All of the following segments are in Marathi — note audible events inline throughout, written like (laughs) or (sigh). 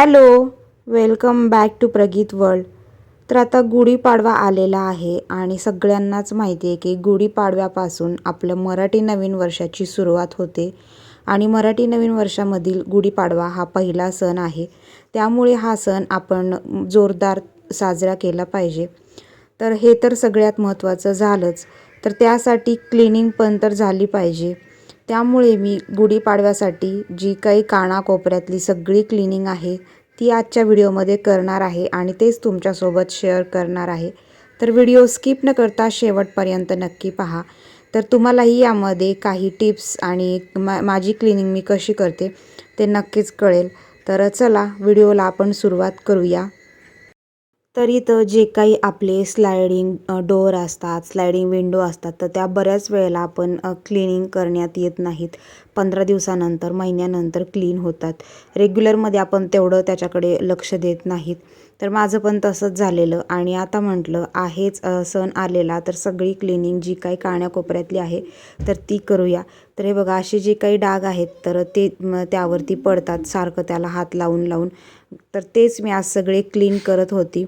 Hello welcome back to Prageet world. तर आता गुढीपाडवा आलेला आहे आणि सगळ्यांनाच माहिती आहे की गुढीपाडव्यापासून आपलं मराठी नवीन वर्षाची सुरुवात होते. आणि मराठी नवीन वर्षामधील गुढीपाडवा हा पहिला सण आहे. त्यामुळे हा सण आपण जोरदार साजरा केला पाहिजे. तर हे तर सगळ्यात महत्त्वाचं झालंच. तर त्यासाठी क्लिनिंग पण तर झाली पाहिजे. त्यामुळे मी गुढीपाडव्यासाठी जी काही कानाकोपऱ्यातली सगळी क्लिनिंग आहे ती आजच्या व्हिडिओमध्ये करणार आहे आणि तेच तुमच्यासोबत शेअर करणार आहे. तर व्हिडिओ स्किप न करता शेवटपर्यंत नक्की पहा. तर तुम्हालाही यामध्ये काही टिप्स आणि मा माझी क्लिनिंग मी कशी करते ते नक्कीच कळेल. तर चला व्हिडिओला आपण सुरुवात करूया. तर इथं जे काही आपले स्लायडिंग डोअर असतात स्लायडिंग विंडो असतात तर त्या बऱ्याच वेळेला आपण क्लिनिंग करण्यात येत नाहीत. पंधरा दिवसानंतर महिन्यानंतर क्लीन होतात. रेग्युलरमध्ये आपण तेवढं त्याच्याकडे लक्ष देत नाहीत. तर माझं पण तसंच झालेलं आणि आता म्हटलं आहेच सण आलेला तर सगळी क्लिनिंग जी काही काण्याकोपऱ्यातली आहे तर ती करूया. तर हे बघा असे जे काही डाग आहेत तर ते त्यावरती पडतात सारखं त्याला हात लावून लावून तर तेच मी आज सगळे क्लीन करत होती.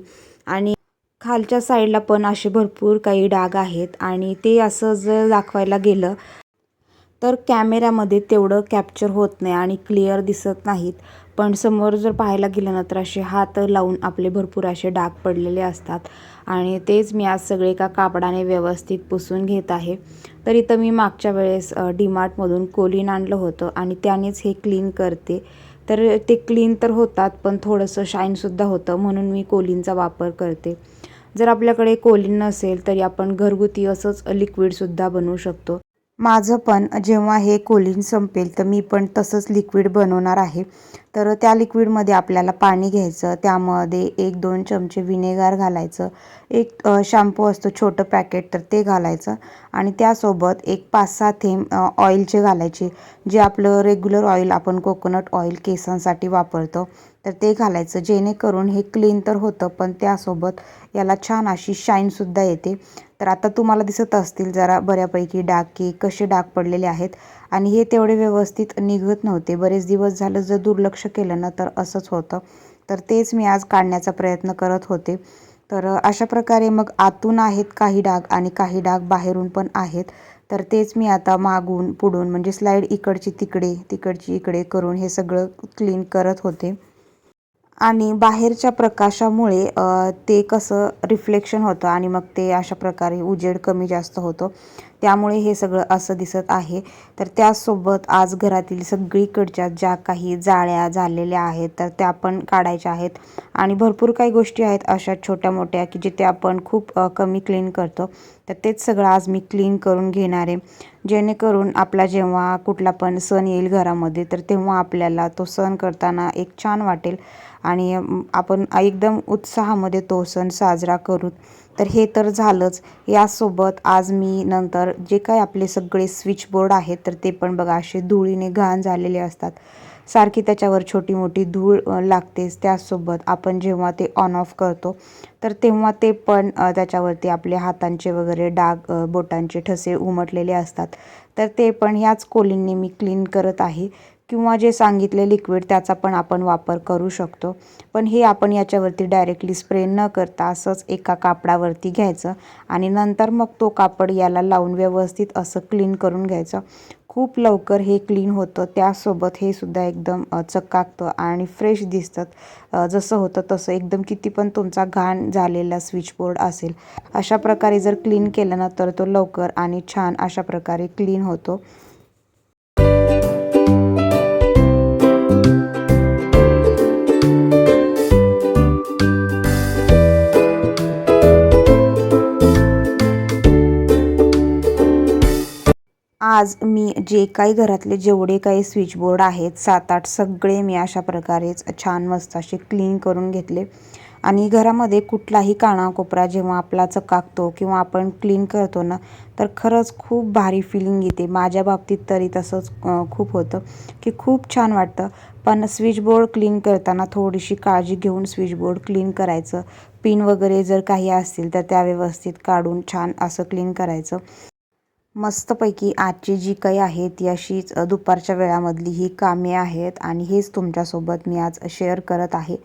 आणि खालच्या साईडला पण असे भरपूर काही डाग आहेत आणि ते असं जर दाखवायला गेलं तर कॅमेऱ्यामध्ये तेवढं कॅप्चर होत नाही आणि क्लिअर दिसत नाहीत. पण समोर जर पाहायला गेलं ना तर असे हात लावून आपले भरपूर असे डाग पडलेले असतात. आणि तेच मी आज सगळे एका कापडाने व्यवस्थित पुसून घेत आहे. तर इथं मी मागच्या वेळेस डीमार्टमधून कोलिन आणलं होतं आणि त्यानेच हे क्लीन करते. तर ते क्लीन तर होतात पण थोडंसं शाईनसुद्धा होतं म्हणून मी कोलिनचा वापर करते. जर आपल्याकडे कोलिन नसेल तरी आपण घरगुती असंच लिक्विडसुद्धा बनवू शकतो. माझं पण जेव्हा हे कोलिन संपेल तर मी पण तसंच लिक्विड बनवणार आहे. तर त्या लिक्विडमध्ये आपल्याला पाणी घ्यायचं त्यामध्ये एक दोन चमचे विनेगार घालायचं एक शॅम्पू असतो छोटं पॅकेट तर ते घालायचं आणि त्यासोबत एक पाच सहा थेंब ऑइलचे घालायचे जे आपलं रेग्युलर ऑइल आपण कोकोनट ऑइल केसांसाठी वापरतो तर ते घालायचं. जेणेकरून हे क्लीन तर होतं पण त्यासोबत याला छान अशी शाईनसुद्धा येते. तर आता तुम्हाला दिसत असतील जरा बऱ्यापैकी डाग की कसे डाग पडलेले आहेत. आणि हे तेवढे व्यवस्थित निघत नव्हते. बरेच दिवस झालं जर दुर्लक्ष केलं ना तर असंच होतं. तर तेच मी आज काढण्याचा प्रयत्न करत होते. तर अशा प्रकारे मग आतून आहेत काही डाग आणि काही डाग बाहेरून पण आहेत. तर तेच मी आता मागून पुढून म्हणजे स्लाईड इकडची तिकडे तिकडची इकडे करून हे सगळं क्लीन करत होते. आणि बाहेरच्या प्रकाशामुळे ते कसं रिफ्लेक्शन होतं आणि मग ते अशा प्रकारे उजेड कमी जास्त होतो. त्यामुळे हे सगळं असं दिसत आहे. तर त्यासोबत आज घरातील सगळीकडच्या ज्या काही जाळ्या झालेल्या आहेत तर त्या पण काढायच्या आहेत. आणि भरपूर काही गोष्टी आहेत अशा छोट्या मोठ्या की जिथे आपण खूप कमी क्लीन करतो. तर तेच सगळं आज मी क्लीन करून घेणार आहे. जेणेकरून आपला जेव्हा कुठला पण सण येईल घरामध्ये तर तेव्हा आपल्याला तो सण करताना एक छान वाटेल. आणि आपण एकदम उत्साहामध्ये तो सण साजरा करू. तर हे तर झालंच. यासोबत आज मी नंतर जे काय आपले सगळे स्विच बोर्ड आहेत तर ते पण बघा असे धुळीने घाण झालेले असतात. सारखी त्याच्यावर छोटी मोठी धूळ लागतेच त्याचसोबत आपण जेव्हा ते ऑन ऑफ करतो तर तेव्हा ते पण त्याच्यावरती आपले हातांचे वगैरे डाग बोटांचे ठसे उमटलेले असतात. तर ते पण ह्याच कोलींनी मी क्लीन करत आहे. किंवा जे सांगितले लिक्विड त्याचा पण आपण वापर करू शकतो. पण हे आपण याच्यावरती डायरेक्टली स्प्रे न करता असंच एका कापडावरती घ्यायचं आणि नंतर मग तो कापड याला लावून व्यवस्थित असं क्लीन करून घ्यायचं. खूप लवकर हे क्लीन होतं त्यासोबत हे सुद्धा एकदम चकाकतं आणि फ्रेश दिसतं जसं होतं तसं एकदम किती पण तुमचा घाण झालेला स्विचबोर्ड असेल अशा प्रकारे जर क्लीन केलं ना तर तो लवकर आणि छान अशा प्रकारे क्लीन होतो. आज मी जे काही घरातले जेवढे काही स्विचबोर्ड आहेत सात आठ सगळे मी अशा प्रकारेच छान मस्त असे क्लीन करून घेतले. आणि घरामध्ये कुठलाही कानाकोपरा जेव्हा आपला चकाकतो किंवा आपण क्लीन करतो ना तर खरंच खूप भारी फिलिंग येते. माझ्या बाबतीत तरी तसंच खूप होतं की खूप छान वाटतं. पण स्विचबोर्ड क्लीन करताना थोडीशी काळजी घेऊन स्विचबोर्ड क्लीन करायचं. पिन वगैरे जर काही असतील तर त्या व्यवस्थित काढून छान असं क्लीन करायचं. मस्तपैकी आजची जी काही आहे ती अशीच दुपारच्या वेळामधली ही कामे आहेत आणि हेच तुमच्यासोबत मी आज शेअर करत आहे.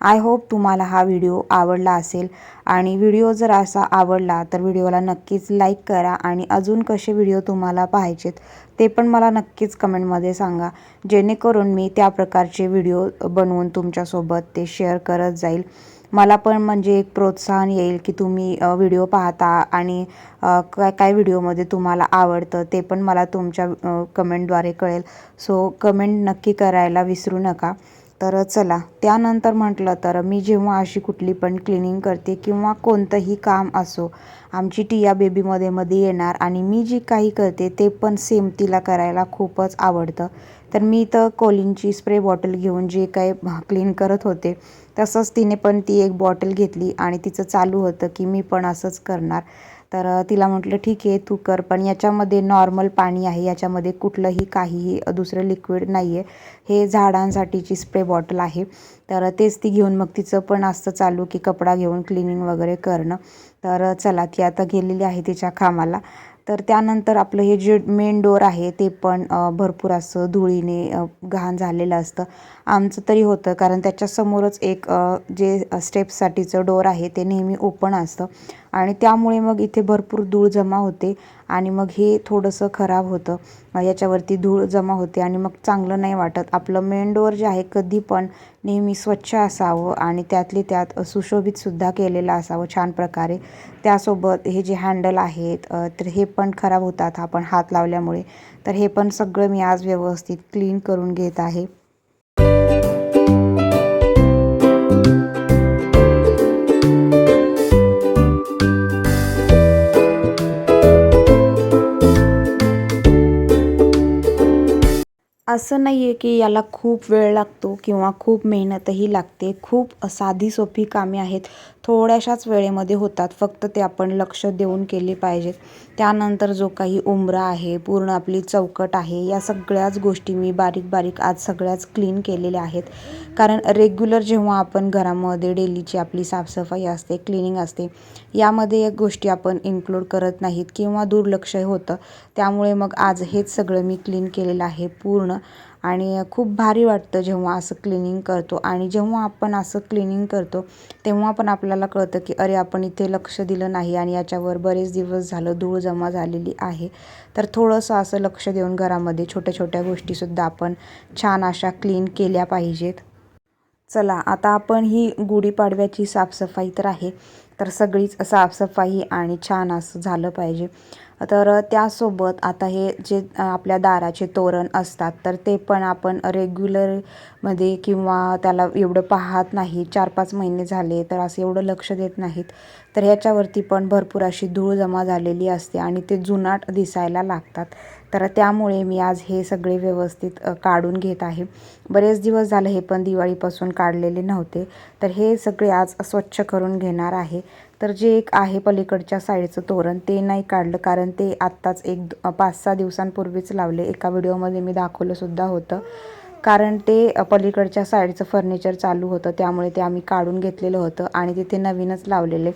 आय होप तुम्हाला हा व्हिडिओ आवडला असेल आणि व्हिडिओ जर असा आवडला तर व्हिडिओला नक्कीच लाईक करा आणि अजून कसे व्हिडिओ तुम्हाला पाहायचेत ते पण मला नक्कीच कमेंटमध्ये सांगा. जेणेकरून मी त्या प्रकारचे व्हिडिओ बनवून तुमच्यासोबत ते शेअर करत जाईल. मला पण म्हणजे एक प्रोत्साहन येईल की तुम्ही व्हिडिओ पाहता आणि काय काय व्हिडिओमध्ये तुम्हाला आवडतं ते पण मला तुमच्या कमेंटद्वारे कळेल. सो कमेंट नक्की करायला विसरू नका. तर चला त्यानंतर म्हटलं तर मी जेव्हा अशी कुठली पण क्लिनिंग करते किंवा कोणतंही काम असो आमची टिया बेबीमध्ये मध्ये येणार आणि मी जी काही करते ते पण सेम तिला करायला खूपच आवडतं. तर मी तर कोलिनची स्प्रे बॉटल घेऊन जे काही क्लीन करत होते तसंच तिने पण ती एक बॉटल घेतली आणि तिचं चालू होतं की मी पण असंच करणार. तर तिला म्हटलं ठीक आहे तू कर पण याच्यामध्ये नॉर्मल पाणी आहे. याच्यामध्ये कुठलंही काहीही दुसरं लिक्विड नाही आहे हे झाडांसाठीची स्प्रे बॉटल आहे. तर तेच ती घेऊन मग तिचं पण असतं चालू की कपडा घेऊन क्लिनिंग वगैरे करणं. तर चला ती आता गेलेली आहे तिच्या कामाला. तर त्यानंतर आपलं हे जे मेन डोर आहे ते पण भरपूर असं धुळीने घाण झालेलं असतं. आमचं तरी होतं. कारण त्याच्यासमोरच एक जे स्टेप्ससाठीचं डोर आहे ते नेहमी ओपन असतं. आणि त्यामुळे मग इथे भरपूर धूळ जमा होते आणि मग हे थोडंसं खराब होतं. याच्यावरती धूळ जमा होते आणि मग चांगलं नाही वाटत. आपलं मेन डोअर जे आहे कधी पण नेहमी स्वच्छ असावं आणि त्यातली त्यात सुशोभितसुद्धा केलेलं असावं छान प्रकारे. त्यासोबत हे जे हँडल आहेत तर हे पण खराब होतात. आपण हात लावल्यामुळे. तर हे पण सगळं मी आज व्यवस्थित क्लीन करून घेत आहे. असं नाही आहे की याला खूप वेळ लागतो किंवा खूप मेहनतही लागते. खूप साधी सोपी कामे आहेत. थोड्याशाच वेळेमध्ये होतात. फक्त ते आपण लक्ष देऊन केले पाहिजेत. त्यानंतर जो काही उंबरा आहे पूर्ण आपली चौकट आहे या सगळ्याच गोष्टी मी बारीक बारीक आज सगळ्याच क्लीन केलेल्या आहेत. कारण रेग्युलर जेव्हा आपण घरामध्ये डेलीची आपली साफसफाई असते क्लिनिंग असते यामध्ये या गोष्टी आपण इन्क्लूड करत नाहीत किंवा दुर्लक्ष होतं. त्यामुळे मग आज हेच सगळं मी क्लीन केलेलं आहे पूर्ण. आणि खूप भारी वाटतं जेव्हा असं क्लिनिंग करतो. आणि जेव्हा आपण असं क्लिनिंग करतो तेव्हा पण आपल्याला कळतं की अरे आपण इथे लक्ष दिलं नाही आणि याच्यावर बरेच दिवस झालं धूळ जमा झालेली आहे. तर थोडंसं असं लक्ष देऊन घरामध्ये छोट्या छोट्या गोष्टीसुद्धा आपण छान अशा क्लीन केल्या पाहिजेत. चला आता आपण ही गुढीपाडव्याची साफसफाई तर आहे तर सगळीच साफसफाई आणि छान असं झालं पाहिजे. तर त्यासोबत आता हे जे आपल्या दाराचे तोरण असतात तर ते पण आपण रेग्युलरमध्ये किंवा त्याला एवढं पाहत नाही. चार पाच महिने झाले तर असं एवढं लक्ष देत नाहीत. तर ह्याच्यावरती पण भरपूर अशी धूळ जमा झालेली असते आणि ते जुनाट दिसायला लागतात. तर त्यामुळे मी आज हे सगळे व्यवस्थित काढून घेत आहे. बरेच दिवस झालं हे पण दिवाळीपासून काढलेले नव्हते. तर हे सगळे आज स्वच्छ करून घेणार आहे. तर जे एक आहे पलीकडच्या साईडचं तोरण ते नाही काढलं कारण ते आत्ताच एक पाच सहा दिवसांपूर्वीच लावले. एका व्हिडिओमध्ये मी दाखवलंसुद्धा होतं. कारण ते पलीकडच्या साईडचं फर्निचर चालू होतं त्यामुळे ते आम्ही काढून घेतलेलं होतं आणि तिथे नवीनच लावलेले.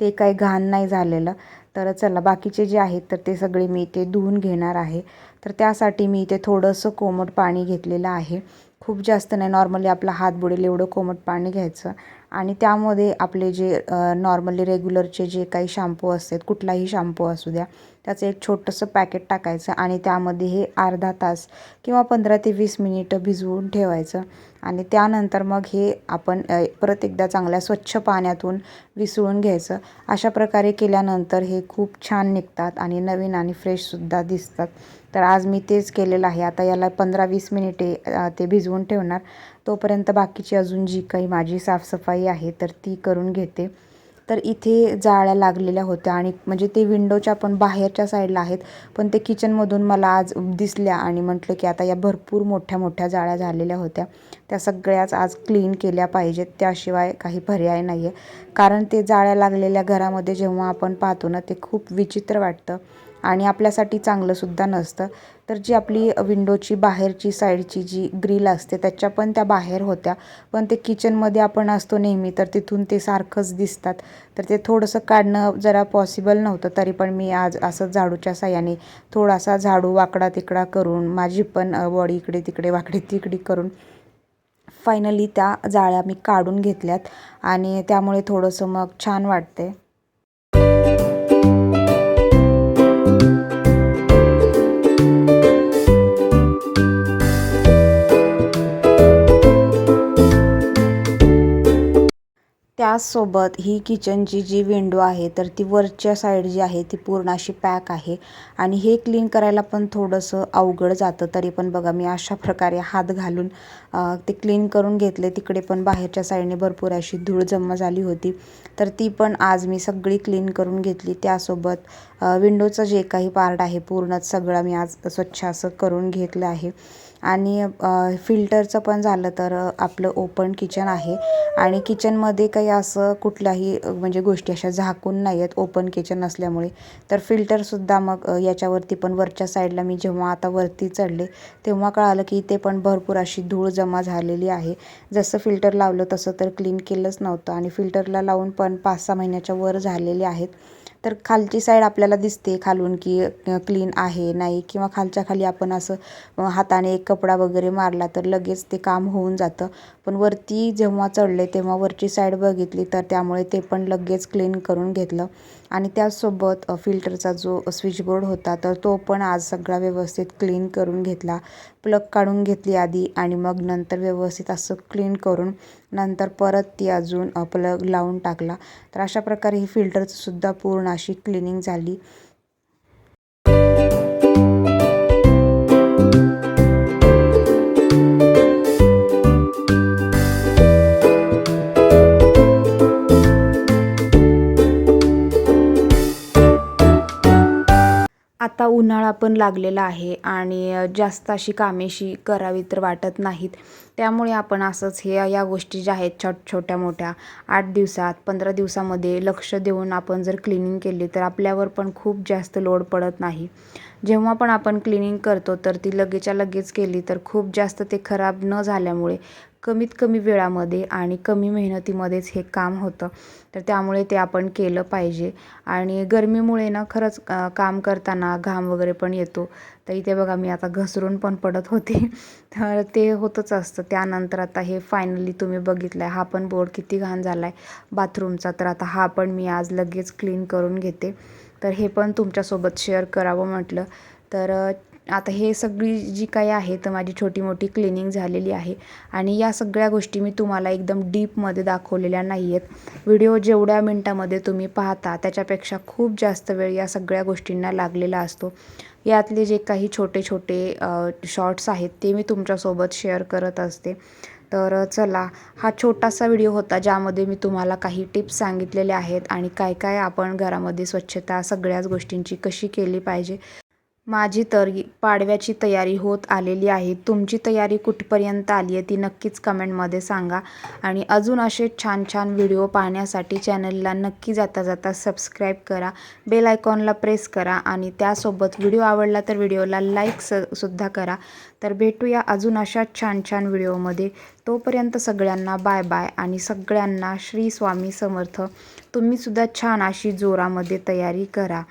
ते काही घाण नाही झालेलं. तर चला बाकीचे जे आहेत तर ते सगळे मी इथे धुवून घेणार आहे. तर त्यासाठी मी इथे थोडंसं कोमट पाणी घेतलेलं आहे. खूप जास्त नाही नॉर्मली आपला हात बुडेल एवढं कोमट पाणी घ्यायचं. आणि त्यामध्ये आपले जे नॉर्मली रेग्युलरचे जे काही शॅम्पू असतात कुठलाही शॅम्पू असू द्या त्याचं एक छोटंसं पॅकेट टाकायचं आणि त्यामध्ये हे अर्धा तास किंवा पंधरा ते वीस मिनिटं भिजवून ठेवायचं. आणि त्यानंतर मग हे आपण परत एकदा चांगल्या स्वच्छ पाण्यातून विसळून घ्यायचं. अशा प्रकारे केल्यानंतर हे खूप छान निघतात आणि नवीन आणि फ्रेशसुद्धा दिसतात. तर आज मी तेच केलेलं आहे. आता याला पंधरा वीस मिनिटे ते भिजवून ठेवणार. तोपर्यंत बाकीची अजून जी काही माझी साफसफाई आहे तर ती करून घेते. तर इथे जाळ्या लागलेल्या होत्या आणि म्हणजे ते विंडोच्या पण बाहेरच्या साईडला आहेत पण ते किचनमधून मला आज दिसल्या आणि म्हटलं की आता या भरपूर मोठ्या मोठ्या जाळ्या झालेल्या होत्या. त्या सगळ्याच आज क्लीन केल्या पाहिजेत. त्याशिवाय काही पर्याय नाही आहे कारण ते जाळ्या लागलेल्या घरामध्ये जेव्हा आपण पाहतो ना ते खूप विचित्र वाटतं. आणि आपल्यासाठी चांगलंसुद्धा नसतं. तर जी आपली विंडोची बाहेरची साईडची जी ग्रिल असते त्याच्या पण त्या बाहेर होत्या. पण ते किचनमध्ये आपण असतो नेहमी तर तिथून ते सारखंच दिसतात. तर ते थोडंसं काढणं जरा पॉसिबल नव्हतं तरी पण मी आज असं झाडूच्या साह्याने थोडासा झाडू वाकडा तिकडा करून माझी पण बॉडी इकडे तिकडे वाकडी तिकडी करून फायनली त्या जाळ्या मी काढून घेतल्यात. आणि त्यामुळे थोडंसं मग छान वाटते त्याचसोबत ही किचनची जी विंडो आहे तर ती वरच्या साईड जी आहे ती पूर्ण अशी पॅक आहे. आणि हे क्लीन करायला पण थोडंसं अवघड जातं तरी पण बघा मी अशा प्रकारे हात घालून ते क्लीन करून घेतले. तिकडे पण बाहेरच्या साईडने भरपूर अशी धूळ जमा झाली होती. तर ती पण आज मी सगळी क्लीन करून घेतली. त्यासोबत विंडोचं जे काही पार्ट आहे पूर्णच सगळं मी आज स्वच्छ असं करून घेतलं आहे. आणि फिल्टरचं पण झालं तर आपलं ओपन किचन आहे. आणि किचनमध्ये काही असं कुठल्याही म्हणजे गोष्टी अशा झाकून नाही आहेत ओपन किचन असल्यामुळे तर फिल्टरसुद्धा मग याच्यावरती पण वरच्या साईडला मी जेव्हा आता वरती चढले तेव्हा कळालं की इथे पण भरपूर अशी धूळ जमा झालेली आहे. जसं फिल्टर लावलं तसं तर क्लीन केलंच नव्हतं आणि फिल्टरला लावून पण पाच सहा महिन्याच्या वर झालेले आहेत. तर खालची साईड आपल्याला दिसते खालून की क्लीन आहे नाही किंवा खालच्या खाली आपण असं हाताने एक कपडा वगैरे मारला तर लगेच ते काम होऊन जातं. पण वरती जेव्हा चढले तेव्हा वरची साईड बघितली तर त्यामुळे ते पण लगेच क्लीन करून घेतलं. आणि त्याचसोबत फिल्टरचा जो स्विचबोर्ड होता तर तो पण आज सगळा व्यवस्थित क्लीन करून घेतला. प्लग काढून घेतली आधी आणि मग नंतर व्यवस्थित असं क्लीन करून नंतर परत ती अजून प्लग लावून टाकला. तर अशा प्रकारे ही फिल्टरचंसुद्धा पूर्ण अशी क्लिनिंग झाली. उन्हाळा पण लागलेला आहे आणि जास्त अशी कामेशी करावी तर वाटत नाहीत. त्यामुळे आपण असंच हे या गोष्टी ज्या आहेत छोट छोट्या मोठ्या आठ दिवसात पंधरा दिवसामध्ये लक्ष देऊन आपण जर क्लिनिंग केली तर आपल्यावर पण खूप जास्त लोड पडत नाही. जेव्हा पण आपण क्लिनिंग करतो तर ती लगेच्या लगेच केली तर खूप जास्त ते खराब न झाल्यामुळे कमीत कमी वेळामध्ये आणि कमी मेहनतीमध्येच हे काम होतं. तर त्यामुळे ते आपण केलं पाहिजे. आणि गरमीमुळे ना खरंच काम करताना घाम वगैरे पण येतो. तर इथे बघा मी आता घसरून पण पडत होते. (laughs) तर ते होतच असतं. त्यानंतर आता हे फायनली तुम्ही बघितलं आहे हा पण बोर्ड किती घाण झाला आहे बाथरूमचा तर आता हा पण मी आज लगेच क्लीन करून घेते. तर हे पण तुमच्यासोबत शेअर करावं म्हटलं. तर आता हे सगळी जी काही आहे तर माझी छोटी मोठी क्लिनिंग झालेली आहे. आणि या सगळ्या गोष्टी मी तुम्हाला एकदम डीपमध्ये दाखवलेल्या नाही आहेत व्हिडिओ जेवढ्या मिनटामध्ये तुम्ही पाहता त्याच्यापेक्षा खूप जास्त वेळ या सगळ्या गोष्टींना लागलेला असतो. यातले जे काही छोटे छोटे शॉर्ट्स आहेत ते मी तुमच्यासोबत शेअर करत असते. तर चला हा छोटासा व्हिडिओ होता ज्यामध्ये मी तुम्हाला काही टिप्स सांगितलेले आहेत आणि काय काय आपण घरामध्ये स्वच्छता सगळ्याच गोष्टींची कशी केली पाहिजे. माझी तर पाडव्याची तयारी होत आलेली आहे. तुमची तयारी कुठपर्यंत आली आहे ती नक्कीच कमेंटमध्ये सांगा. आणि अजून असे छान छान व्हिडिओ पाहण्यासाठी चॅनलला नक्की जाता जाता सबस्क्राईब करा. बेल आयकॉनला प्रेस करा आणि त्यासोबत व्हिडिओ आवडला तर व्हिडिओला लाईक स सुद्धा करा. तर भेटूया अजून अशा छान छान व्हिडिओमध्ये. तोपर्यंत सगळ्यांना बाय बाय आणि सगळ्यांना श्री स्वामी समर्थ. तुम्हीसुद्धा छान अशी जोरामध्ये तयारी करा.